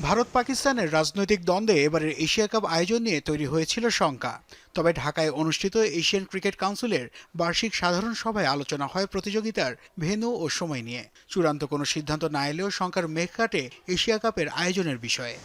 ভারত পাকিস্তানের রাজনৈতিক দ্বন্দ্বে এবারের এশিয়া কাপ আয়োজন নিয়ে তৈরি হয়েছিল শঙ্কা। তবে ঢাকায় অনুষ্ঠিত এশিয়ান ক্রিকেট কাউন্সিলের বার্ষিক সাধারণ সভায় আলোচনা হয় প্রতিযোগিতার ভেন্যু ও সময় নিয়ে। চূড়ান্ত কোনো সিদ্ধান্ত না এলেও শঙ্কার মেঘ কাটে এশিয়া কাপের আয়োজনের বিষয়ে।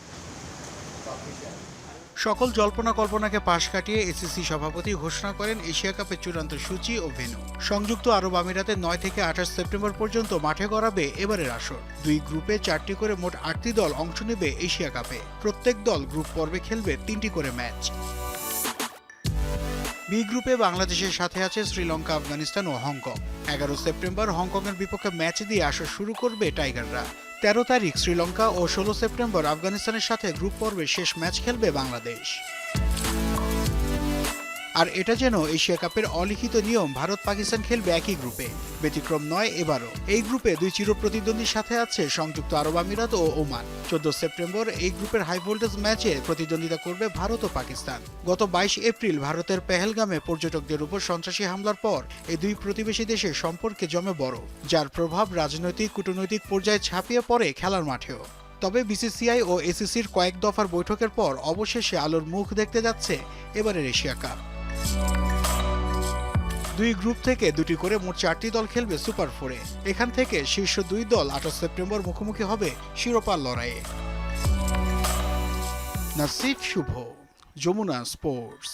সকল জল্পনা কল্পনাকে পাশ কাটিয়ে এসিসি সভাপতি ঘোষণা করেন এশিয়া কাপের চূড়ান্ত সূচি ও ভেন্যু। সংযুক্ত আরব আমিরাতে নয় থেকে আঠাশ সেপ্টেম্বর পর্যন্ত মাঠে গড়াবে এবারের আসর। দুই গ্রুপে চারটি করে মোট আটটি দল অংশ নেবে এশিয়া কাপে। প্রত্যেক দল গ্রুপ পর্বে খেলবে তিনটি করে ম্যাচ। বি গ্রুপে বাংলাদেশের সাথে আছে শ্রীলঙ্কা, আফগানিস্তান ও হংকং। এগারো সেপ্টেম্বর হংকংয়ের বিপক্ষে ম্যাচ দিয়ে আসর শুরু করবে টাইগাররা। তেরো তারিখ শ্রীলঙ্কা ও ষোলো সেপ্টেম্বর আফগানিস্তানের সাথে গ্রুপ পর্বে শেষ ম্যাচ খেলবে বাংলাদেশ। আর এটা যেন এশিয়া কাপের অলিখিত নিয়ম ভারত পাকিস্তান খেলবে একই গ্রুপে। ব্যতিক্রম নয়, এবারও। এই গ্রুপে দুই চিরপ্রতিদ্বন্দ্বীর সাথে আছে সংযুক্ত আরব আমিরাত ও ওমান। চোদ্দ সেপ্টেম্বর এই গ্রুপের হাই ভোল্টেজ ম্যাচে প্রতিদ্বন্দ্বিতা করবে ভারত ও পাকিস্তান। গত বাইশ এপ্রিল ভারতের পেহেলগামে পর্যটকদের উপর সন্ত্রাসী হামলার পর এই দুই প্রতিবেশী দেশের সম্পর্কে জমে বড়, যার প্রভাব রাজনৈতিক, কূটনৈতিক পর্যায়ে ছাপিয়ে পড়ে খেলার মাঠেও। তবে বিসিসিআই ও এসিসির কয়েক দফার বৈঠকের পর অবশেষে আলোর মুখ দেখতে যাচ্ছে এবারের এশিয়া কাপ। দুই গ্রুপ থেকে দুটি করে মোট চারটি দল খেলবে সুপার ফোরে। এখান থেকে শীর্ষ দুই দল আঠাশ সেপ্টেম্বর মুখোমুখি হবে শিরোপার লড়াইয়ে। নাসিফ শুভ, যমুনা স্পোর্টস।